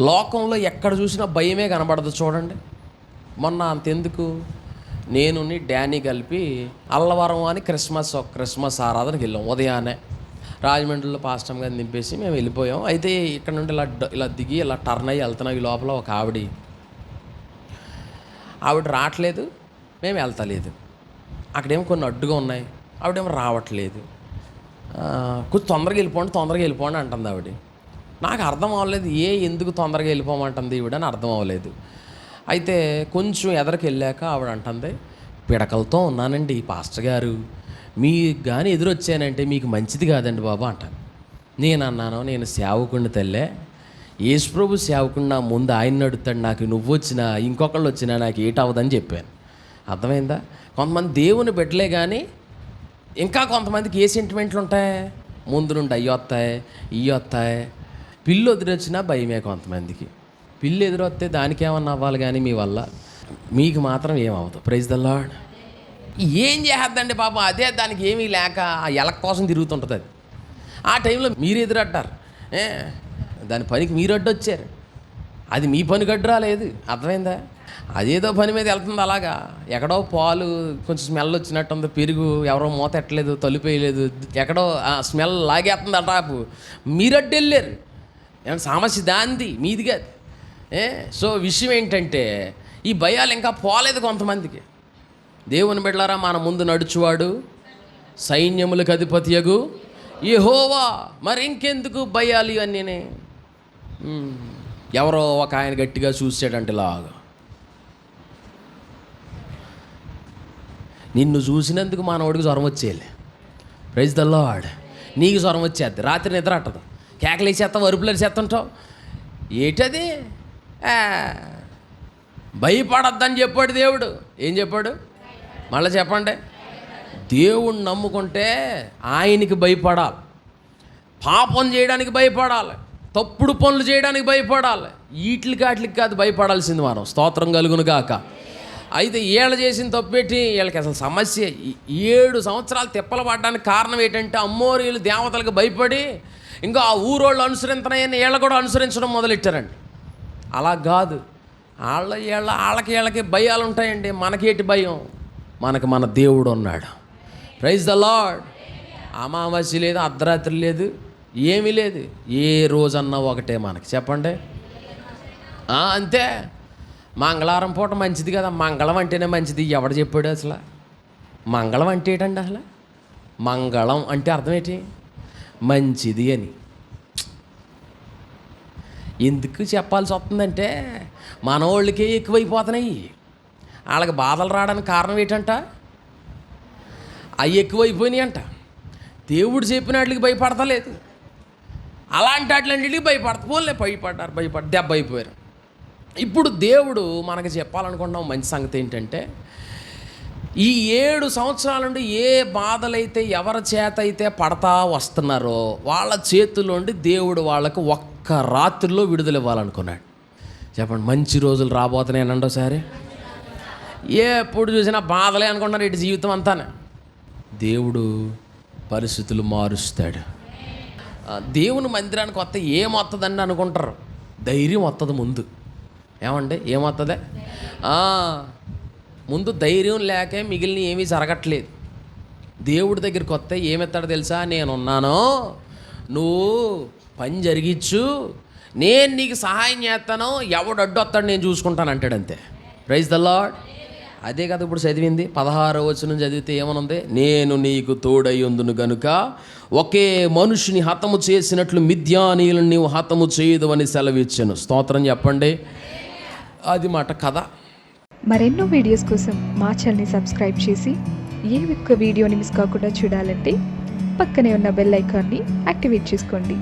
లోకంలో ఎక్కడ చూసినా భయమే కనబడదు చూడండి. మొన్న అంతెందుకు? నేను డానీ కలిపి అల్లవరం అని క్రిస్మస్ క్రిస్మస్ ఆరాధనకి వెళ్ళాం ఉదయాన్నే. రాజమండ్రిలో పాస్టమ్ గారిని దింపేసి మేము వెళ్ళిపోయాం. అయితే ఇక్కడ నుండి ఇలా ఇలా దిగి ఇలా టర్న్ అయ్యి వెళ్తున్నాం ఈ లోపల ఒక ఆవిడ. ఆవిడ రావట్లేదు మేము వెళ్తలేదు. అక్కడేమో కొన్ని అడ్డుగా ఉన్నాయి ఆవిడేమో రావట్లేదు. కొంచెం తొందరగా వెళ్ళిపోండి తొందరగా వెళ్ళిపోండి అంటుంది ఆవిడ. నాకు అర్థం అవ్వలేదు ఏ ఎందుకు తొందరగా వెళ్ళిపోమంటుంది ఈవిడని అర్థం అవ్వలేదు. అయితే కొంచెం ఎదరికి వెళ్ళాక ఆవిడ అంటుంది పిడకలతో ఉన్నానండి పాస్టర్ గారు. మీ కానీ ఎదురొచ్చానంటే మీకు మంచిది కాదండి బాబు అంటాను. నేను అన్నాను నేను సేవకుడిని తల్లే. యేసుప్రభు సేవకుడు నా ముందు ఆయన నడుతాడు నాకు నువ్వు వచ్చినా ఇంకొకళ్ళు వచ్చినా నాకు ఏటవదని చెప్పాను. అర్థమైందా? కొంతమంది దేవుని బిడ్డలే కానీ ఇంకా కొంతమందికి ఏ సెంటిమెంట్లు ఉంటాయి? ముందు నుండి అయ్యొత్తాయి వస్తాయి ఇవి వస్తాయి పిల్లు ఎదురొచ్చినా భయమే కొంతమందికి. పిల్లు ఎదురొస్తే దానికి ఏమన్నా అవ్వాలి కానీ మీ వల్ల. మీకు మాత్రం ఏమవుతుంది ప్రైజ్ ద లాడ్ ఏం చేద్దండి పాపం? అదే దానికి ఏమీ లేక ఆ ఎలక కోసం తిరుగుతుంటుంది అది. ఆ టైంలో మీరు ఎదురడ్డారు. దాని పనికి మీరు అడ్డొచ్చారు. అది మీ పని గడ్డు రాలేదు అర్థమైందా? అదేదో పని మీద వెళ్తుంది అలాగా. ఎక్కడో పాలు కొంచెం స్మెల్ వచ్చినట్టుంది. పెరుగు ఎవరో మూత ఎట్టలేదు తలుపు వేయలేదు. ఎక్కడో ఆ స్మెల్ లాగేస్తుంది అటాపు మీరు అడ్డు వెళ్ళారు ఏమన్నా సమస్య దాంది? మీది కాదు. ఏ? సో విషయం ఏంటంటే ఈ భయాలు ఇంకా పోలేదు కొంతమందికి. దేవుని బిడ్డలారా మన ముందు నడుచువాడు సైన్యములకు అధిపతియగు యెహోవా మరి ఇంకెందుకు భయాలు ఇవన్నీ ఎవరో ఒక ఆయన గట్టిగా చూసాడంటే లాగా నిన్ను చూసినందుకు మానవుడికి జ్వరం వచ్చేయాలి. ప్రైజ్ ద నీకు జ్వరం వచ్చేద్ది. రాత్రి నిద్ర అట్టదు కేకలేసేస్తావు అరుపులు వేసేస్తుంటావు ఏటది? భయపడద్దని చెప్పాడు దేవుడు. ఏం చెప్పాడు? మళ్ళీ చెప్పండి. దేవుణ్ణి నమ్ముకుంటే ఆయనకి భయపడాలి. పాపం చేయడానికి భయపడాలి. తప్పుడు పనులు చేయడానికి భయపడాలి. వీటికి వాటికి కాదు భయపడాల్సింది మనం. స్తోత్రం కలుగును కాక అయితే వీళ్ళు చేసిన తప్పెట్టి వీళ్ళకి అసలు సమస్య. ఏడు సంవత్సరాలు తిప్పలు పడడానికి కారణం ఏంటంటే అమ్మోరీలు దేవతలకు భయపడి ఇంకా ఆ ఊరోళ్ళు అనుసరించనని వీళ్ళు కూడా అనుసరించడం మొదలెట్టారండి. అలా కాదు. వాళ్ళ వీళ్ళ వాళ్ళకి వీళ్ళకి భయాలు ఉంటాయండి. మనకేటి భయం? మనకు మన దేవుడు ఉన్నాడు. ప్రైజ్ ద లాడ్ అమావాస్య లేదు అర్ధరాత్రి లేదు ఏమీ లేదు. ఏ రోజన్నా ఒకటే మనకి. చెప్పండి. అంతే. మంగళవారం పూట మంచిది కదా మంగళం అంటేనే మంచిది. ఎవడు చెప్పాడు అసలు? మంగళం అంటే ఏంటండి అసలు? మంగళం అంటే అర్థం ఏంటి? మంచిది అని. ఎందుకు చెప్పాల్సి వస్తుందంటే మనవాళ్ళకే ఎక్కువైపోతున్నాయి. వాళ్ళకి బాధలు రావడానికి కారణం ఏంటంట? అవి ఎక్కువైపోయినాయి అంట దేవుడు చెప్పిన వాటికి భయపడతలేదు. అలాంటి వాటిలన్నిటికి భయపడతా పోలే భయపడ్డారు భయపడ దెబ్బ అయిపోయారు. ఇప్పుడు దేవుడు మనకు చెప్పాలనుకుంటున్నాం మంచి సంగతి ఏంటంటే ఈ ఏడు సంవత్సరాల నుండి ఏ బాధలైతే ఎవరి చేత అయితే పడతా వస్తున్నారో వాళ్ళ చేతుల్లోండి దేవుడు వాళ్ళకు ఒక్క రాత్రిలో విడుదల ఇవ్వాలనుకున్నాడు. చెప్పండి మంచి రోజులు రాబోతున్నాయనండి ఒకసారి. ఎప్పుడు చూసినా బాధలే అనుకుంటున్నారు ఇటు జీవితం అంతానే. దేవుడు పరిస్థితులు మారుస్తాడు. దేవుని మందిరానికి వస్తే ఏమొస్తుందండి అనుకుంటారు? ధైర్యం వస్తుంది ముందు. ఏమండి? ఏమవుతుంది? ముందు ధైర్యం లేకే మిగిలిన ఏమీ జరగట్లేదు. దేవుడి దగ్గరికి వస్తే ఏమెత్తాడు తెలుసా? నేనున్నాను. నువ్వు పని జరిగిచ్చు. నేను నీకు సహాయం చేస్తాను. ఎవడు అడ్డు వస్తాడు నేను చూసుకుంటాను అంటాడు అంతే. ప్రైజ్ ద లాడ్ అదే కదా ఇప్పుడు చదివింది. పదహారో వచనం చదివితే ఏమనుంది? నేను నీకు తోడయ్యుందును గనుక ఒకే మనుషుని హతము చేసినట్లు మిథ్యానీయులను నీవు హతము చేయదు అని సెలవిచ్చాను. స్తోత్రం చెప్పండి. అది మాట కథ. మరెన్నో వీడియోస్ కోసం మా ఛానల్ని సబ్స్క్రైబ్ చేసి ఏ ఒక్క వీడియోని మిస్ కాకుండా చూడాలంటే పక్కనే ఉన్న బెల్ ఐకాన్ని యాక్టివేట్ చేసుకోండి.